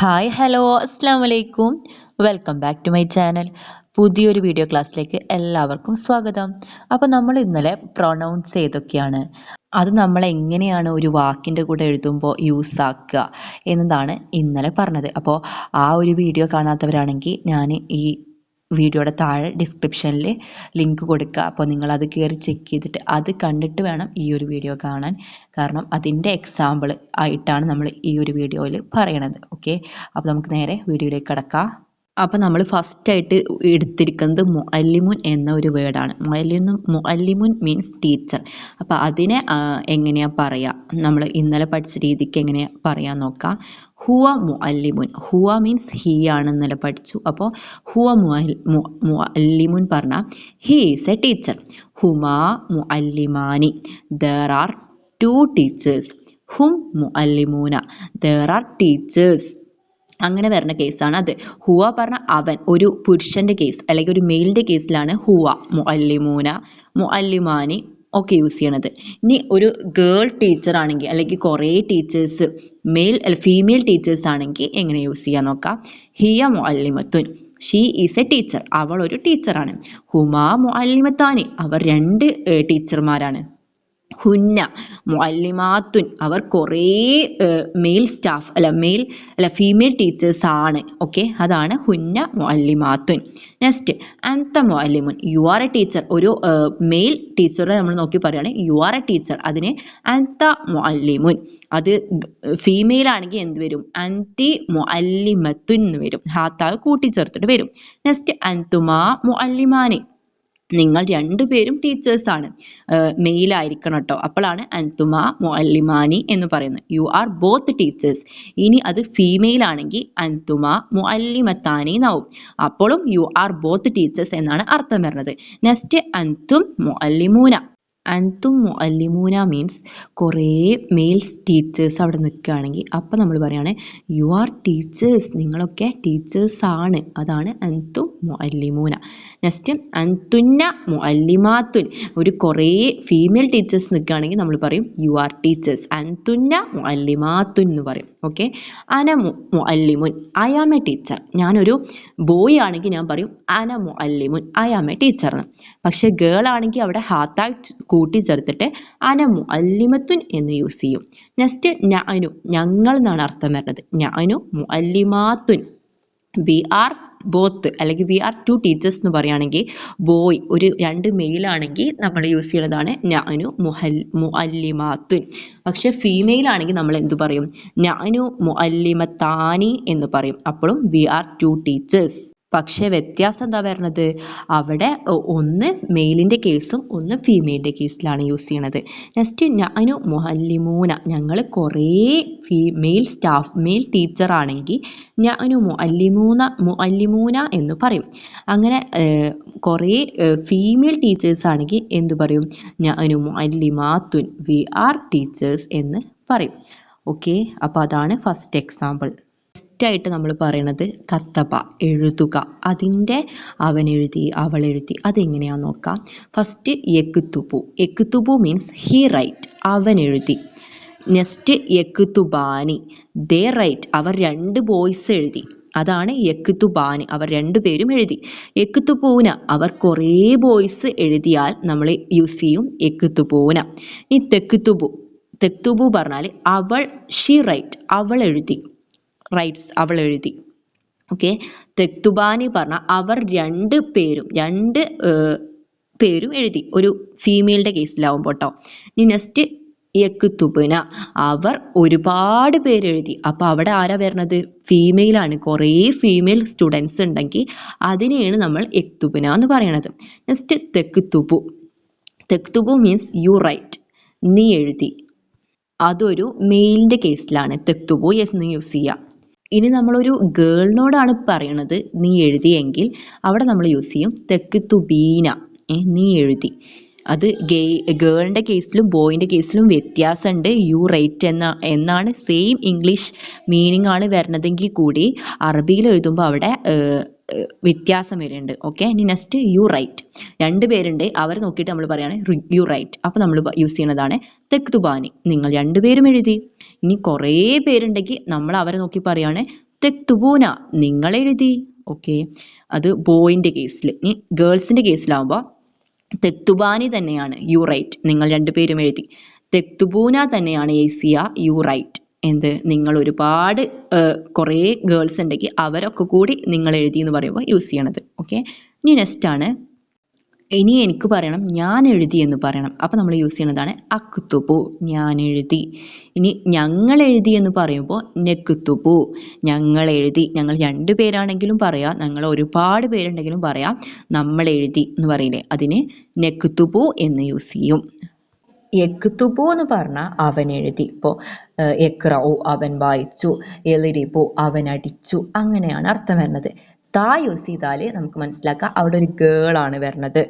Hi hello അസ്സാം വലൈക്കും welcome back to my channel പുതിയൊരു വീഡിയോ ക്ലാസ്സിലേക്ക് എല്ലാവർക്കും സ്വാഗതം. അപ്പോൾ നമ്മൾ ഇന്നലെ പ്രൊണൗൺസ് ചെയ്തൊക്കെയാണ് അത് നമ്മൾ എങ്ങനെയാണ് ഒരു വാക്കിന്റെ കൂടെ എഴുതുമ്പോൾ യൂസ് ആക്കുക എന്നതാണ് ഇന്നലെ പറഞ്ഞത്. അപ്പോൾ ആ ഒരു വീഡിയോ കാണാത്തവരാണെങ്കിൽ ഞാൻ ഈ വീഡിയോയുടെ താഴെ ഡിസ്ക്രിപ്ഷനിൽ ലിങ്ക് കൊടുക്കുക. അപ്പോൾ നിങ്ങളത് കയറി ചെക്ക് ചെയ്തിട്ട് അത് കണ്ടിട്ട് വേണം ഈ ഒരു വീഡിയോ കാണാൻ. കാരണം അതിന്റെ എക്സാമ്പിൾ ആയിട്ടാണ് നമ്മൾ ഈ ഒരു വീഡിയോയിൽ പറയണത്. ഓക്കെ അപ്പോൾ നമുക്ക് നേരെ വീഡിയോയിലേക്ക് കിടക്കാം. അപ്പോൾ നമ്മൾ ഫസ്റ്റായിട്ട് എടുത്തിരിക്കുന്നത് മുഅല്ലിമുൻ എന്ന ഒരു വേർഡാണ് മുഅല്ലിമുൻ മുഅല്ലിമുൻ മീൻസ് ടീച്ചർ അപ്പോൾ അതിനെ എങ്ങനെയാണ് പറയുക നമ്മൾ ഇന്നലെ പഠിച്ച രീതിക്ക് എങ്ങനെയാണ് പറയാൻ നോക്കാം. ഹുവ മുഅല്ലിമുൻ. ഹുവ മീൻസ് ഹീ ആണെന്നല്ല പഠിച്ചു. അപ്പോൾ ഹുവ മുഅല്ലിമുൻ പറഞ്ഞാൽ ഹീ ഈസ് എ ടീച്ചർ ഹുമാ മുഅല്ലിമാനി. ദർ ആർ ടു ടീച്ചേഴ്സ് ഹും മുഅല്ലിമൂന. ദർ ആർ ടീച്ചേഴ്സ് അങ്ങനെ വരുന്ന കേസാണ് അത്. ഹുവ പറഞ്ഞ അവൻ ഒരു പുരുഷന്റെ കേസ് അല്ലെങ്കിൽ ഒരു മെയിലിന്റെ കേസിലാണ് ഹുവ മുഅല്ലിമൂന. മുഅല്ലിമാനി ഒക്കെ യൂസ് ചെയ്യണത്. ഇനി ഒരു ഗേൾ ടീച്ചർ ആണെങ്കിൽ അല്ലെങ്കിൽ കുറേ ടീച്ചേഴ്സ് മെയിൽ ഫീമെയിൽ ടീച്ചേഴ്സ് ആണെങ്കിൽ എങ്ങനെ യൂസ് ചെയ്യാൻ നോക്കാം. ഹിയ മുഅല്ലിമത്തുൻ. ഷീ ഈസ് എ ടീച്ചർ അവൾ ഒരു ടീച്ചറാണ് ഹുമാ മുഅല്ലിമത്താനി. അവർ രണ്ട് ടീച്ചർമാരാണ് ഹുന്ന മുഅല്ലിമാത്തുൻ. അവർ കുറേ മെയിൽ സ്റ്റാഫ് അല്ല മെയിൽ അല്ല ഫീമെയിൽ ടീച്ചേഴ്സ് ആണ്. ഓക്കെ അതാണ് ഹുന്ന മുഅല്ലിമാത്തുൻ. നെക്സ്റ്റ് അന്ത മുഅല്ലിമുൻ. യു ആർ എ ടീച്ചർ ഒരു മെയിൽ ടീച്ചറെ നമ്മൾ നോക്കി പറയുകയാണെങ്കിൽ യു ആർ എ ടീച്ചർ അതിനെ അന്ത മുഅല്ലിമുൻ. അത് ഫീമെയിൽ ആണെങ്കിൽ എന്ത് വരും? അന്തി മുഅല്ലിമത്തുൻ എന്ന് വരും. ഹാത്താവ് കൂട്ടിച്ചേർത്തിട്ട് വരും. നെക്സ്റ്റ് അന്തുമാ മുഅല്ലിമാനി. നിങ്ങൾ രണ്ടുപേരും ടീച്ചേഴ്സാണ് മെയിലായിരിക്കണം കേട്ടോ. അപ്പോഴാണ് അൻതുമ മുഅല്ലിമാനി എന്ന് പറയുന്നത്. യു ആർ ബോത്ത് ടീച്ചേഴ്സ് ഇനി അത് ഫീമെയിൽ ആണെങ്കിൽ അൻതുമ മുഅല്ലിമത്താനി എന്നാവും. അപ്പോഴും യു ആർ ബോത്ത് ടീച്ചേഴ്സ് എന്നാണ് അർത്ഥം വരുന്നത്. നെക്സ്റ്റ് അൻതും മുഅല്ലിമൂന. അൻതും മുഅല്ലിമൂന മീൻസ് കുറേ മെയിൽസ് ടീച്ചേഴ്സ് അവിടെ നിൽക്കുകയാണെങ്കിൽ അപ്പം നമ്മൾ പറയുകയാണ് യു ആർ ടീച്ചേഴ്സ് നിങ്ങളൊക്കെ ടീച്ചേഴ്സ് ആണ്. അതാണ് അൻതും മുഅല്ലിമൂന നെക്സ്റ്റ് അൻതുന്ന മുഅല്ലിമാത്തുൻ ഒരു കുറേ ഫീമെയിൽ ടീച്ചേഴ്സ് നിൽക്കുകയാണെങ്കിൽ നമ്മൾ പറയും യു ആർ ടീച്ചേഴ്സ് അൻതുന്ന മുഅല്ലിമാത്തുൻ എന്ന് പറയും. ഓക്കെ അന മുഅല്ലിമുൻ ഐ ആം എ ടീച്ചർ ഞാനൊരു ബോയ് ആണെങ്കിൽ ഞാൻ പറയും അന മുഅല്ലിമുൻ ഐ ആം എ ടീച്ചർ എന്ന്. പക്ഷേ ഗേൾ ആണെങ്കിൽ അവിടെ ഹാത്താൽ കൂട്ടിച്ചേർത്തിട്ട് അനമു മുഅല്ലിമത്തുൻ എന്ന് യൂസ് ചെയ്യും. നെക്സ്റ്റ് ഞാനു ഞങ്ങൾ എന്നാണ് അർത്ഥം വരുന്നത്? ഞാനു മുഅല്ലിമാത്തുൻ. വി ആർ ബോത്ത് അല്ലെങ്കിൽ വി ആർ ടു ടീച്ചേഴ്സ് എന്ന് പറയുകയാണെങ്കിൽ ബോയ് ഒരു രണ്ട് മെയിലാണെങ്കിൽ നമ്മൾ യൂസ് ചെയ്യുന്നതാണ് ഞാനു മുഹൽ മുഅല്ലിമാത്തുൻ. പക്ഷേ ഫീമെയിൽ ആണെങ്കിൽ നമ്മൾ എന്ത് പറയും? ഞാനു മുഅല്ലിമത്താനി എന്ന് പറയും. അപ്പോഴും വി ആർ ടു ടീച്ചേഴ്സ് പക്ഷേ വ്യത്യാസം എന്താ വരണത്? അവിടെ ഒന്ന് മെയിലിന്റെ കേസും ഒന്ന് ഫീമെയിലിന്റെ കേസിലാണ് യൂസ് ചെയ്യണത്. നെക്സ്റ്റ് ഞാനു മുഹല്ലിമൂന ഞങ്ങൾ കുറേ ഫീമെയിൽ സ്റ്റാഫ് മെയിൽ ടീച്ചറാണെങ്കിൽ ഞാനു മുഅല്ലിമൂന മുഅല്ലിമൂന എന്ന് പറയും. അങ്ങനെ കുറേ ഫീമെയിൽ ടീച്ചേഴ്സ് ആണെങ്കിൽ എന്ത് പറയും? ഞാനു മുഅല്ലിമാത്തുൻ വി ആർ ടീച്ചേഴ്സ് എന്ന് പറയും. ഓക്കെ അപ്പോൾ അതാണ് ഫസ്റ്റ് എക്സാമ്പിൾ ഫസ്റ്റായിട്ട് നമ്മൾ പറയണത് കത്തപ്പ എഴുതുക. അതിന്റെ അവൻ എഴുതി അവൾ എഴുതി. അതെങ്ങനെയാണെന്ന് നോക്കാം. ഫസ്റ്റ് യക്കുത്തുപു യക്കുത്തുപു മീൻസ് ഹി റൈറ്റ് അവൻ എഴുതി. നെക്സ്റ്റ് യക്കുത്തുബാനി ദേ റൈറ്റ് അവർ രണ്ട് ബോയ്സ് എഴുതി. അതാണ് യക്കുത്തുബാനി അവർ രണ്ടുപേരും എഴുതി. യക്കുത്തുപൂന അവർ കുറേ ബോയ്സ് എഴുതിയാൽ നമ്മൾ യൂസ് ചെയ്യും യക്കുത്തുപൂന ഈ തെക്കുത്തുപു തെക്തുബു പറഞ്ഞാൽ അവൾ ഷി റൈറ്റ് അവൾ എഴുതി. റൈറ്റ്സ് അവൾ എഴുതി. ഓക്കെ തെക്തുബാനി പറഞ്ഞ അവർ രണ്ട് പേരും രണ്ട് പേരും എഴുതി. ഒരു ഫീമെയിലിന്റെ കേസിലാവുമ്പോൾ കേട്ടോ ഇനി നെക്സ്റ്റ് യക്തുബന. അവർ ഒരുപാട് പേര് എഴുതി. അപ്പോൾ അവിടെ ആരാ വരുന്നത് ഫീമെയിലാണ് കുറേ ഫീമെയിൽ സ്റ്റുഡൻസ് ഉണ്ടെങ്കിൽ അതിനെയാണ് നമ്മൾ യക്തുബന എന്ന് പറയണത്. നെക്സ്റ്റ് തെക്കുത്തുബു തെക്തുബു മീൻസ് യു റൈറ്റ് നീ എഴുതി. അതൊരു മെയിലിന്റെ കേസിലാണ് തെക്തുബു നീ യൂസ് ചെയ്യുക ഇനി നമ്മളൊരു ഗേളിനോടാണ് പറയണത് നീ എഴുതിയെങ്കിൽ അവിടെ നമ്മൾ യൂസ് ചെയ്യും തെക്ക് തുബീന. നീ എഴുതി. അത് ഗേ ഗേളിന്റെ കേസിലും ബോയിന്റെ കേസിലും വ്യത്യാസമുണ്ട്. യു റൈറ്റ് എന്ന എന്നാണ് സെയിം ഇംഗ്ലീഷ് മീനിങ് ആണ് വരുന്നതെങ്കിൽ കൂടി അറബിയിൽ എഴുതുമ്പോൾ അവിടെ വ്യത്യാസം വരുന്നുണ്ട്. ഓക്കെ? ഇനി നെക്സ്റ്റ് യു റൈറ്റ്. രണ്ട് പേരുണ്ട്. അവരെ നോക്കിയിട്ട് നമ്മൾ പറയുകയാണ് യു റൈറ്റ്. അപ്പോൾ നമ്മൾ യൂസ് ചെയ്യുന്നതാണ് തെക്തുബാനി. നിങ്ങൾ രണ്ടുപേരും എഴുതി. ഇനി കുറേ പേരുണ്ടെങ്കിൽ നമ്മൾ അവരെ നോക്കി പറയുകയാണ് തെക്തുബൂന. നിങ്ങൾ എഴുതി. ഓക്കെ? അത് ബോയിന്റെ കേസിൽ. ഇനി ഗേൾസിന്റെ കേസിലാവുമ്പോൾ തെക്തുബാനി തന്നെയാണ് യു റൈറ്റ് നിങ്ങൾ രണ്ടുപേരും എഴുതി. തെക്തുബൂന തന്നെയാണ് ഏസിയ യു റൈറ്റ് എന്ത്? നിങ്ങൾ ഒരുപാട് കുറേ ഗേൾസ് ഉണ്ടെങ്കിൽ അവരൊക്കെ കൂടി നിങ്ങൾ എഴുതി എന്ന് പറയുമ്പോൾ യൂസ് ചെയ്യണത്. ഓക്കെ ഇനി നെക്സ്റ്റ് ആണ്. ഇനി എനിക്ക് പറയണം ഞാൻ എഴുതി എന്ന് പറയണം. അപ്പോൾ നമ്മൾ യൂസ് ചെയ്യുന്നതാണ് അക്കുത്തുപു ഞാൻ എഴുതി. ഇനി ഞങ്ങൾ എഴുതി എന്ന് പറയുമ്പോൾ നെക്കുത്തുപു ഞങ്ങൾ എഴുതി. ഞങ്ങൾ രണ്ട് പേരാണെങ്കിലും പറയാം. ഞങ്ങൾ ഒരുപാട് പേരുണ്ടെങ്കിലും പറയാം. നമ്മൾ എഴുതി എന്ന് പറയില്ലേ? അതിന് നെക്കുത്തുപു എന്ന് യൂസ് ചെയ്യും. യക്തുബു എന്ന് പറഞ്ഞാൽ അവൻ എഴുതി ഇപ്പോൾ എക്രൗ അവൻ വായിച്ചു എലിരിപ്പു അവൻ അടിച്ചു അങ്ങനെയാണ് അർത്ഥം വരുന്നത്. താ യൂസ് ചെയ്താൽ നമുക്ക് മനസ്സിലാക്കാം അവിടെ ഒരു ഗേളാണ് വരുന്നത്.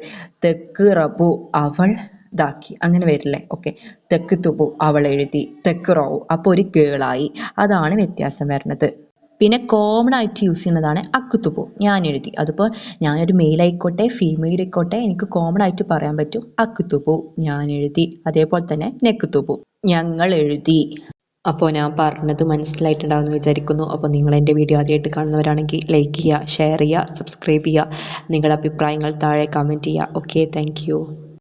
തെക്ക് റബു അവൾ ഇതാക്കി അങ്ങനെ വരില്ലേ ഓക്കെ. തെക്ക് തുബു അവൾ എഴുതി തെക്ക് അപ്പോൾ ഒരു ഗേളായി. അതാണ് വ്യത്യാസം വരുന്നത്. പിന്നെ കോമൺ ആയിട്ട് യൂസ് ചെയ്യുന്നതാണ് അക്കുത്തുപു. ഞാൻ എഴുതി അതിപ്പോൾ ഞാനൊരു മെയിൽ ആയിക്കോട്ടെ ഫീമെയിൽ ആയിക്കോട്ടെ എനിക്ക് കോമൺ ആയിട്ട് പറയാൻ പറ്റും അക്കുത്തുപു. ഞാൻ എഴുതി അതേപോലെ തന്നെ നെക്കുത്തുപു. ഞങ്ങൾ എഴുതി അപ്പോൾ ഞാൻ പറഞ്ഞത് മനസ്സിലായിട്ടുണ്ടാവുമെന്ന് വിചാരിക്കുന്നു. അപ്പോൾ നിങ്ങൾ എന്റെ വീഡിയോ ആദ്യമായിട്ട് കാണുന്നവരാണെങ്കിൽ ലൈക്ക് ചെയ്യുക ഷെയർ ചെയ്യുക സബ്സ്ക്രൈബ് ചെയ്യുക. നിങ്ങളുടെ അഭിപ്രായങ്ങൾ താഴെ കമന്റ് ചെയ്യുക. Okay thank